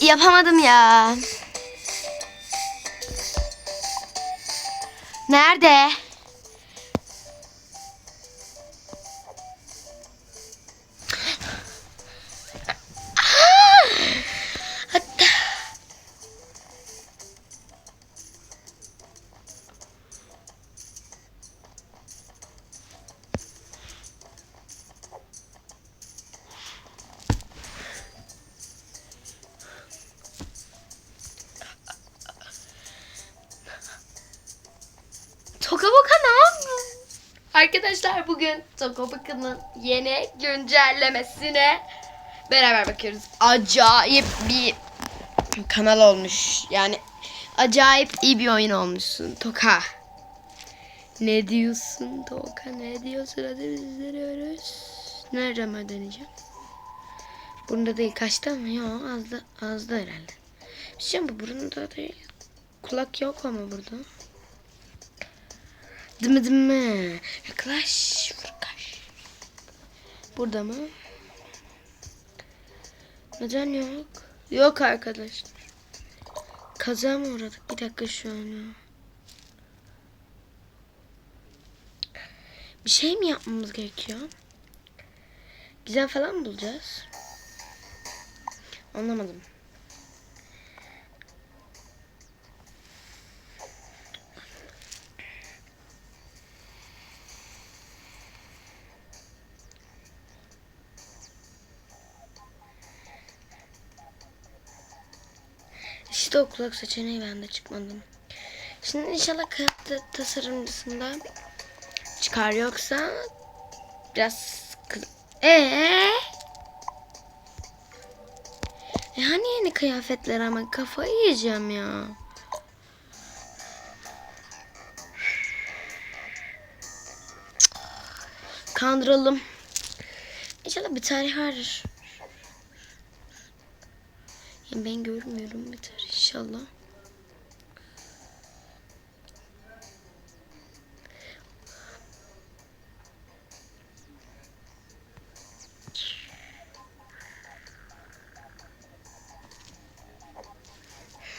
Yapamadım ya. Nerede? Arkadaşlar bugün Toka Boka'nın yeni güncellemesine beraber bakıyoruz. Acayip bir kanal olmuş. Yani acayip iyi bir oyun olmuşsun Toka. Ne diyorsun Toka ne diyorsun hadi biz izliyoruz. Nereden ödeneceğim? Bunda değil kaçta mı? Yok az da, az da herhalde. Bir şey mi bu burunda değil. Kulak yok ama burada. Değil mi değil mi? Yaklaş. Yaklaş. Burada mı? Neden yok? Yok arkadaşlar. Kaza mı uğradık? Bir dakika şu an. Bir şey mi yapmamız gerekiyor? Gizem falan mı bulacağız? Anlamadım. İşte o kulak seçeneği bende çıkmadı. Şimdi inşallah kağıt tasarımcısında çıkar yoksa biraz kız... Ee? E hani yeni kıyafetler ama kafayı yiyeceğim ya. Kandıralım. İnşallah bir tarih vardır. Ya ben görmüyorum bir tarih inşallah.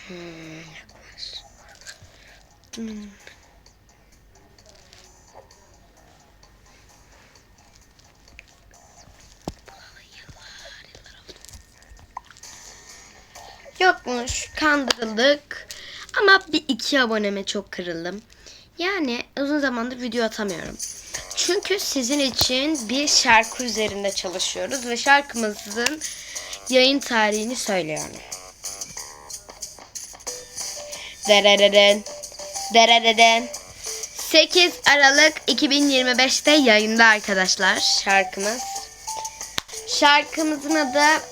Hmm, yaklaş. Yokmuş. Kandırıldık. Ama bir iki aboneme çok kırıldım. Yani uzun zamandır video atamıyorum. Çünkü sizin için bir şarkı üzerinde çalışıyoruz ve şarkımızın yayın tarihini söylüyorum. Derereden. Derereden. 8 Aralık 2025'te yayında arkadaşlar şarkımız. Şarkımızın adı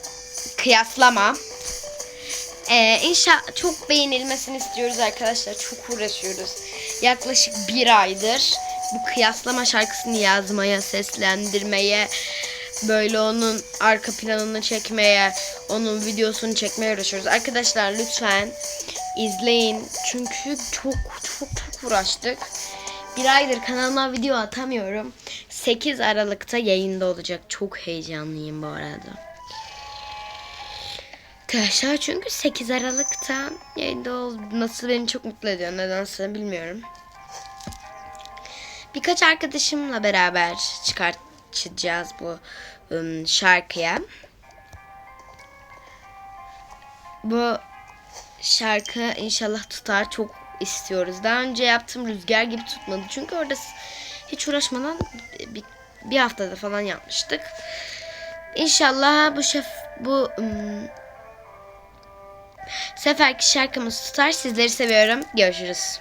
Kıyaslama. Ee, inşallah çok beğenilmesini istiyoruz arkadaşlar. Çok uğraşıyoruz. Yaklaşık bir aydır bu kıyaslama şarkısını yazmaya, seslendirmeye, böyle onun arka planını çekmeye, onun videosunu çekmeye uğraşıyoruz. Arkadaşlar lütfen izleyin. Çünkü çok çok çok uğraştık. Bir aydır kanalıma video atamıyorum. 8 Aralık'ta yayında olacak. Çok heyecanlıyım bu arada. Arkadaşlar çünkü 8 Aralık'ta yayında olması beni çok mutlu ediyor. Nedense bilmiyorum. Birkaç arkadaşımla beraber çıkartacağız bu ım, şarkıya. Bu şarkı inşallah tutar. Çok istiyoruz. Daha önce yaptığım rüzgar gibi tutmadı. Çünkü orada hiç uğraşmadan bir, bir haftada falan yapmıştık. İnşallah bu şef bu ım, seferki şarkımız tutar. Sizleri seviyorum. Görüşürüz.